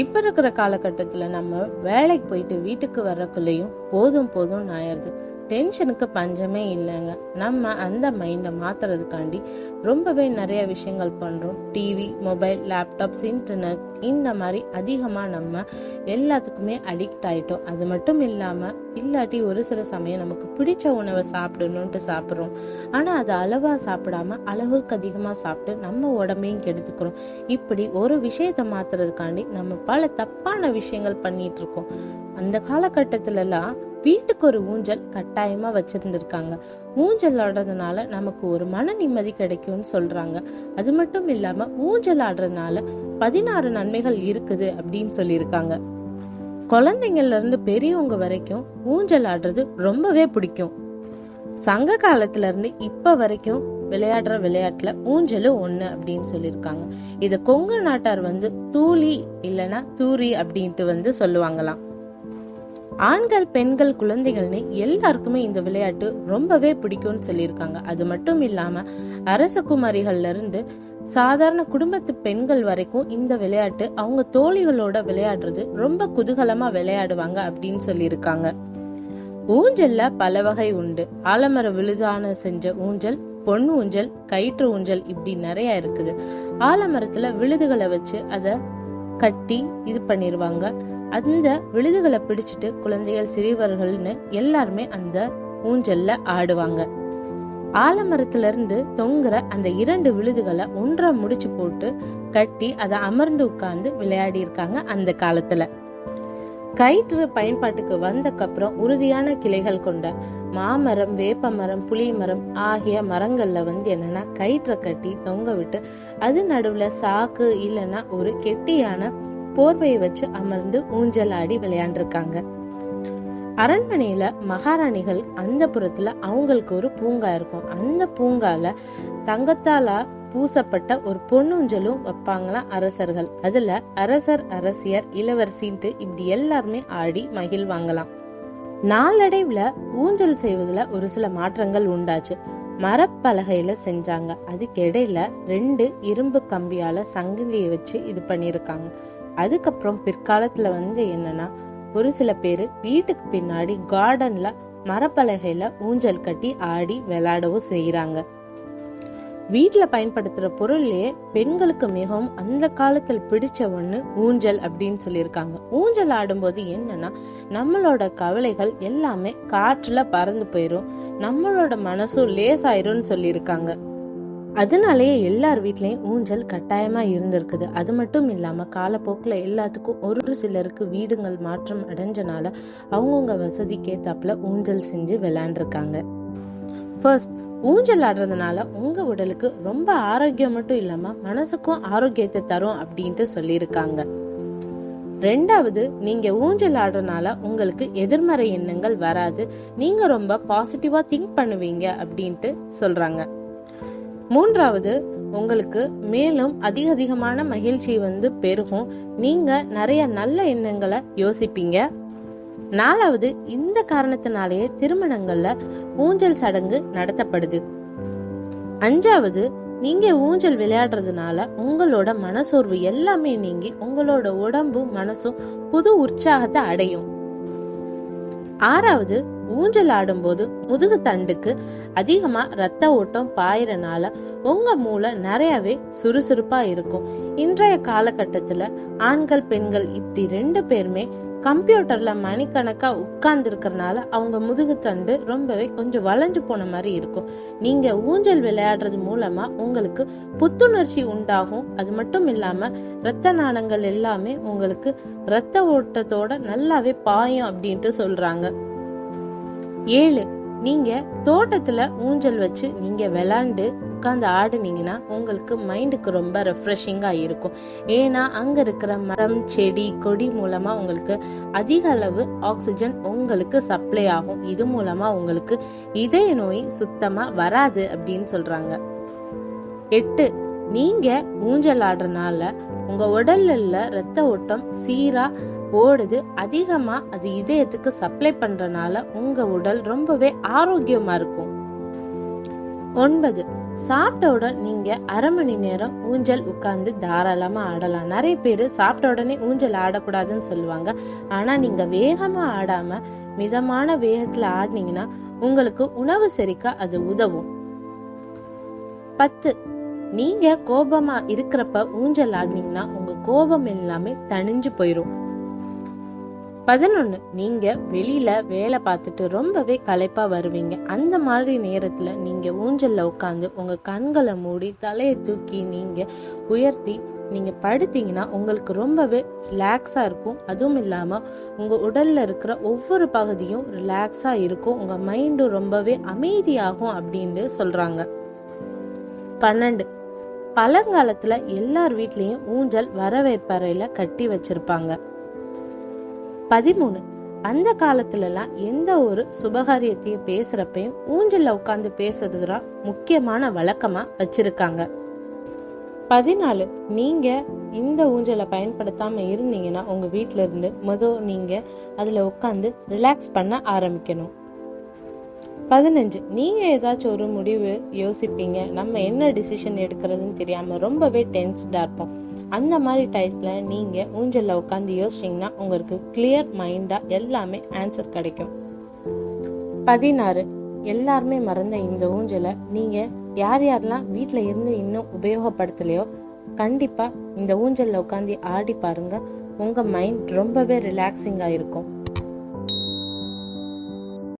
இப்ப இருக்கிற காலகட்டத்தில் நம்ம வேலைக்கு போயிட்டு வீட்டுக்கு வர்றக்குள்ளேயும் போதும் போதும் ஆயிடுது. டென்ஷனுக்கு பஞ்சமே இல்லைங்க. நம்ம அந்த மைண்டை மாத்துறதுக்காண்டி ரொம்பவே நிறைய விஷயங்கள் பண்ணுறோம் டிவி மொபைல் லேப்டாப்ஸ் இன்டர்நெட் இந்த மாதிரி அதிகமாக நம்ம எல்லாத்துக்குமே அடிக்ட் ஆகிட்டோம் அது மட்டும் இல்லாமல் இல்லாட்டி ஒரு சில சமயம் நமக்கு பிடிச்ச உணவை சாப்பிடணுன்ட்டு சாப்பிட்றோம். ஆனால் அது அளவாக சாப்பிடாம அளவுக்கு அதிகமாக சாப்பிட்டு நம்ம உடம்பையும் கெடுத்துக்கிறோம். இப்படி ஒரு விஷயத்தை மாத்துறதுக்காண்டி நம்ம பல தப்பான விஷயங்கள் பண்ணிகிட்ருக்கோம் அந்த காலகட்டத்திலலாம் வீட்டுக்கு ஒரு ஊஞ்சல் கட்டாயமா வச்சிருந்திருக்காங்க. ஊஞ்சல் ஆடுறதுனால நமக்கு ஒரு மன நிம்மதி கிடைக்கும்னு சொல்றாங்க. அது மட்டும் இல்லாம ஊஞ்சல் ஆடுறதுனால பதினாறு நன்மைகள் இருக்குது அப்படின்னு சொல்லியிருக்காங்க. குழந்தைங்கள்ல இருந்து பெரியவங்க வரைக்கும் ஊஞ்சல் ஆடுறது ரொம்பவே பிடிக்கும். சங்க காலத்துல இருந்து இப்ப வரைக்கும் விளையாடுற விளையாட்டுல ஊஞ்சலும் ஒண்ணு அப்படின்னு சொல்லியிருக்காங்க. இத கொங்கு நாட்டார் வந்து தூளி இல்லைன்னா தூரி அப்படின்ட்டு வந்து சொல்லுவாங்களாம். ஆண்கள் பெண்கள் குழந்தைகள்னு எல்லாருக்குமே இந்த விளையாட்டு ரொம்பவே பிடிக்கும்னு சொல்லியிருக்காங்க. அது மட்டும் இல்லாம அரசகுமாரிகள்ல இருந்து சாதாரண குடும்பத்து பெண்கள் வரைக்கும் இந்த விளையாட்டு அவங்க தோழிகளோட விளையாடுறது ரொம்ப குதூகலமா விளையாடுவாங்க அப்படின்னு சொல்லியிருக்காங்க. ஊஞ்சல்ல பல வகை உண்டு. ஆலமர விழுதான செஞ்ச ஊஞ்சல் பொன் ஊஞ்சல் கயிற்று ஊஞ்சல் இப்படி நிறைய இருக்குது. ஆலமரத்துல விழுதுகளை வச்சு அதை கட்டி இது பண்ணிடுவாங்க அந்த விழுதுகளை பிடிச்சிட்டு குழந்தைகள் சிறியவர்கள்னு எல்லாருமே அந்த ஊஞ்சல்ல ஆடுவாங்க. ஆலமரத்துல இருந்து தொங்குற அந்த இரண்டு விழுதுகளை ஒன்றா முடிச்சு போட்டு கட்டி அதை அமர்ந்து உட்கார்ந்து விளையாடி இருக்காங்க அந்த காலத்துல. கயிற்று பயன்பாட்டுக்கு வந்தக்கப்புறம் உறுதியான கிளைகள் கொண்ட மாமரம் வேப்பமரம் புளிமரம் ஆகிய மரங்கள்ல வந்து என்னன்னா கயிற்றை கட்டி தொங்க விட்டு அது நடுவுல சாக்கு இல்லைன்னா ஒரு கெட்டியான போர்வையை வச்சு அமர்ந்து ஊஞ்சல் ஆடி விளையாண்டிருக்காங்க. அரண்மனையில மகாராணிகள் அந்த புறத்துல அவங்களுக்கு ஒரு பூங்கா இருக்கும். அந்த பூங்கால தங்கத்தால பூசப்பட்ட ஒரு பொன்னூஞ்சலும் வைப்பாங்களாம் அரசர்கள். அதுல அரசர் அரசியர் இளவரசின்ட்டு இப்படி எல்லாருமே ஆடி மகிழ்வாங்களாம். நாளடைவுல ஊஞ்சல் செய்வதுல ஒரு சில மாற்றங்கள் உண்டாச்சு. மரப்பலகையில செஞ்சாங்க. அதுக்கு இடையில ரெண்டு இரும்பு கம்பியால சங்கிலியை வச்சு இது பண்ணிருக்காங்க அதுக்கப்புறம் பிற்காலத்துல வந்து என்னன்னா ஒரு சில பேர் வீட்டுக்கு பின்னாடி கார்டன்ல மரப்பலகையில ஊஞ்சல் கட்டி ஆடி விளையாடவும் செய்யறாங்க வீட்டில் பயன்படுத்துகிற பொருள்லேயே பெண்களுக்கு மிகவும் அந்த காலத்தில் பிடிச்ச ஒன்று ஊஞ்சல் அப்படின்னு சொல்லியிருக்காங்க. ஊஞ்சல் ஆடும்போது என்னன்னா நம்மளோட கவலைகள் எல்லாமே காற்றில் பறந்து போயிடும் நம்மளோட மனசும் லேசாயிரும்னு சொல்லியிருக்காங்க. அதனாலேயே எல்லார் வீட்லேயும் ஊஞ்சல் கட்டாயமா இருந்திருக்குது. அது மட்டும் இல்லாம காலப்போக்கில் எல்லாத்துக்கும் ஒரு சிலருக்கு வீடுங்கள் மாற்றம் அடைஞ்சனால அவங்கவுங்க வசதிக்கேற்றாப்புல ஊஞ்சல் செஞ்சு விளையாண்டுருக்காங்க. ஃபர்ஸ்ட் ஊஞ்சல் ஆடுறதுனால உங்க உடலுக்கு ரொம்ப ஆரோக்கியம் மட்டும் இல்லாம மனசுக்கும் ஆரோக்கியத்தை தரும் அப்படின்ட்டு சொல்லியிருக்காங்க. ரெண்டாவது நீங்க ஊஞ்சல் ஆடுறதுனால உங்களுக்கு எதிர்மறை எண்ணங்கள் வராது. நீங்க ரொம்ப பாசிட்டிவா திங்க் பண்ணுவீங்க அப்படின்ட்டு சொல்றாங்க. மூன்றாவது உங்களுக்கு மேலும் அதிக அதிகமான மகிழ்ச்சி வந்து பெருகும். நீங்க நிறைய நல்ல எண்ணங்களை யோசிப்பீங்க. நாலாவது இந்த காரணத்தினாலேயே திருமணங்கள்ல ஊஞ்சல் சடங்கு நடத்தப்படுது. அஞ்சாவது நீங்க ஊஞ்சல் விளையாடுறதுனால உங்களோட மனசோர்வு எல்லாமே நீங்கி உங்களோட உடம்பும் மனசும் புது உற்சாகத்தை அடையும். ஆறாவது ஊஞ்சல் ஆடும்போது முதுகு தண்டுக்கு அதிகமா ரத்த ஓட்டம் பாயிறனால உங்க மூளை நிறையவே சுறுசுறுப்பா இருக்கும். இன்றைய காலகட்டத்துல ஆண்கள் பெண்கள் இப்படி ரெண்டு பேருமே கம்ப்யூட்டர்ல மணிக்கணக்கா உட்கார்ந்து இருக்கிறனால அவங்க முதுகு தண்டு ரொம்பவே கொஞ்சம் வளைஞ்சு போன மாதிரி இருக்கும். நீங்க ஊஞ்சல் விளையாடுறது மூலமா உங்களுக்கு புத்துணர்ச்சி உண்டாகும். அது மட்டும் இல்லாம இரத்த நாளங்கள் எல்லாமே உங்களுக்கு இரத்த ஓட்டத்தோட நல்லாவே பாயும் அப்படின்ட்டு சொல்றாங்க. ஏழு. நீங்க தோட்டத்துல ஊஞ்சல் வச்சு நீங்க விளாண்டு உட்காந்து ஆடுனீங்கன்னா உங்களுக்கு மைண்டுக்கு ரொம்ப ரெஃப்ரெஷிங்கா இருக்கும். ஏன்னா அங்க இருக்கிற மரம் செடி கொடி மூலமா உங்களுக்கு அதிக அளவு ஆக்சிஜன் உங்களுக்கு சப்ளை ஆகும். இது மூலமா உங்களுக்கு இதய நோய் சுத்தமா வராது அப்படின்னு சொல்றாங்க. எட்டு. நீங்க ஊஞ்சல் ஆடுறனால உங்க உடல்ல ரத்த ஓட்டம் சீரா ஓடுது. அதிகமா அது இதயத்துக்கு சப்ளை பண்றனால உங்க உடல் ரொம்பவே ஆரோக்கியமா இருக்கும். ஒன்பது சாப்பிட்ட உடனே நீங்க அரை மணி நேரம் ஊஞ்சல் உட்கார்ந்து தாராளமா ஆடலாம். நிறைய பேர் சாப்பிட்ட உடனே ஊஞ்சல் ஆடக்கூடாதுன்னு சொல்லுவாங்க. ஆனா நீங்க வேகமா ஆடாம மிதமான வேகத்துல ஆடினீங்கன்னா உங்களுக்கு உணவு செரிக்க அது உதவும். பத்து நீங்க கோபமா இருக்கிறப்ப ஊஞ்சல் ஆடினீங்கன்னா உங்க கோபம் எல்லாமே தணிஞ்சு போயிரும். பதினொன்று நீங்கள் வெளியில் வேலை பார்த்துட்டு ரொம்பவே களைப்பாக வருவீங்க. அந்த மாதிரி நேரத்தில் நீங்கள் ஊஞ்சலில் உட்காந்து உங்கள் கண்களை மூடி தலையை தூக்கி நீங்கள் உயர்த்தி நீங்கள் படுத்தீங்கன்னா உங்களுக்கு ரொம்பவே ரிலாக்ஸாக இருக்கும். அதுவும் இல்லாமல் உங்கள் உடலில் இருக்கிற ஒவ்வொரு பகுதியும் ரிலாக்ஸாக இருக்கும். உங்கள் மைண்டும் ரொம்பவே அமைதியாகும் அப்படின்னு சொல்கிறாங்க பன்னெண்டு பழங்காலத்தில் எல்லார் வீட்லேயும் ஊஞ்சல் வரவேற்பறையில் கட்டி வச்சிருப்பாங்க. பதிமூணு. அந்த காலத்துலலாம் எந்த ஒரு சுபகாரியத்தையும் பேசுறப்பையும் ஊஞ்சல்ல உட்காந்து பேசுறதுதான் முக்கியமான வழக்கமா வச்சிருக்காங்க. பதினாலு நீங்க இந்த ஊஞ்சலை பயன்படுத்தாம இருந்தீங்கன்னா உங்க வீட்டில இருந்து முதல் நீங்க அதுல உட்காந்து ரிலாக்ஸ் பண்ண ஆரம்பிக்கணும். பதினஞ்சு நீங்க ஏதாச்சும் ஒரு முடிவு யோசிப்பீங்க. நம்ம என்ன டிசிஷன் எடுக்கிறதுன்னு தெரியாம ரொம்பவே டென்ஸ்டா இருப்போம். அந்த மாதிரி டைத்துல நீங்கள் ஊஞ்சலில் உட்காந்து யோசிச்சீங்கன்னா உங்களுக்கு கிளியர் மைண்டாக எல்லாமே ஆன்சர் கிடைக்கும். பதினாறு எல்லாருமே மறந்த இந்த ஊஞ்சலை நீங்கள் யார் யாரெல்லாம் வீட்டில் இருந்து இன்னும் உபயோகப்படுத்தலையோ கண்டிப்பாக இந்த ஊஞ்சலில் உட்காந்து ஆடி பாருங்கள் உங்கள் மைண்ட் ரொம்பவே ரிலாக்ஸிங்காக இருக்கும்.